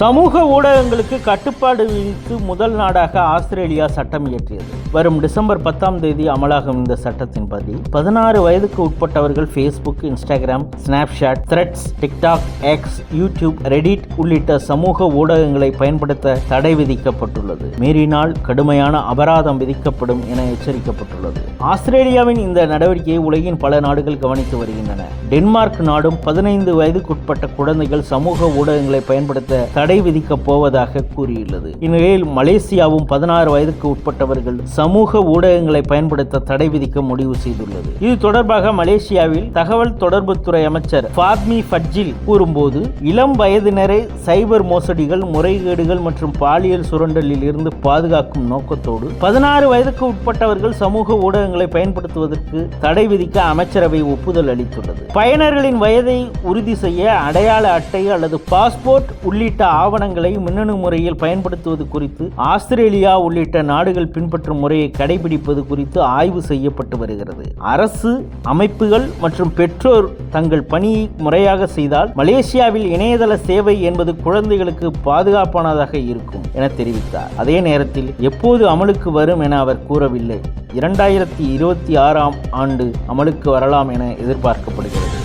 சமூக ஊடகங்களுக்கு கட்டுப்பாடு விதித்து முதல் நாடாக ஆஸ்திரேலியா சட்டம் இயற்றியது. வரும் டிசம்பர் பத்தாம் தேதி அமலாகும் இந்த சட்டத்தின்படி பதினாறு வயதுக்கு உட்பட்டவர்கள் Facebook Instagram Snapchat Threads TikTok X YouTube Reddit உள்ளிட்ட சமூக ஊடகங்களை பயன்படுத்த தடை விதிக்கப்பட்டுள்ளது. மீறினால் கடுமையான அபராதம் விதிக்கப்படும் என எச்சரிக்கப்பட்டுள்ளது. ஆஸ்திரேலியாவின் இந்த நடவடிக்கையை உலகின் பல நாடுகள் கவனித்து வருகின்றன. டென்மார்க் நாடும் பதினைந்து வயதுக்குட்பட்ட குழந்தைகள் சமூக ஊடகங்களை பயன்படுத்த தடை விதிக்கப் போவதாக கூறியுள்ளது. இந்நிலையில் மலேசியாவும் பதினாறு வயதுக்கு உட்பட்டவர்கள் சமூக ஊடகங்களை பயன்படுத்த தடை விதிக்க முடிவு செய்துள்ளது. இது தொடர்பாக மலேசியாவில் தகவல் தொடர்புத்துறை அமைச்சர் ஃபாத்மி ஃபட்ஜில் கூறும்போது இளம் வயதினரை சைபர் மோசடிகள் முறைகேடுகள் மற்றும் பாலியல் சுரண்டலில் இருந்து பாதுகாக்கும் நோக்கத்தோடு பதினாறு வயதுக்கு உட்பட்டவர்கள் சமூக ஊடகங்களை பயன்படுத்துவதற்கு தடை விதிக்க அமைச்சரவை ஒப்புதல் அளித்துள்ளது. பயனர்களின் வயதை உறுதி செய்ய அடையாள அட்டை அல்லது பாஸ்போர்ட் உள்ளிட்ட ஆவணங்களை மின்னணு முறையில் பயன்படுத்துவது குறித்து ஆஸ்திரேலியா உள்ளிட்ட நாடுகள் பின்பற்றும் முறை முறையை கடைபிடிப்பது குறித்து ஆய்வு செய்யப்பட்டு வருகிறது. அரசு அமைப்புகள் மற்றும் பெற்றோர் தங்கள் பணியை முறையாக செய்தால் மலேசியாவில் இணையதள சேவை என்பது குழந்தைகளுக்கு பாதுகாப்பானதாக இருக்கும் என தெரிவித்தார். அதே நேரத்தில் எப்போது அமலுக்கு வரும் என அவர் கூறவில்லை. இரண்டாயிரத்தி இருபத்தி ஆறாம் ஆண்டு அமலுக்கு வரலாம் என எதிர்பார்க்கப்படுகிறது.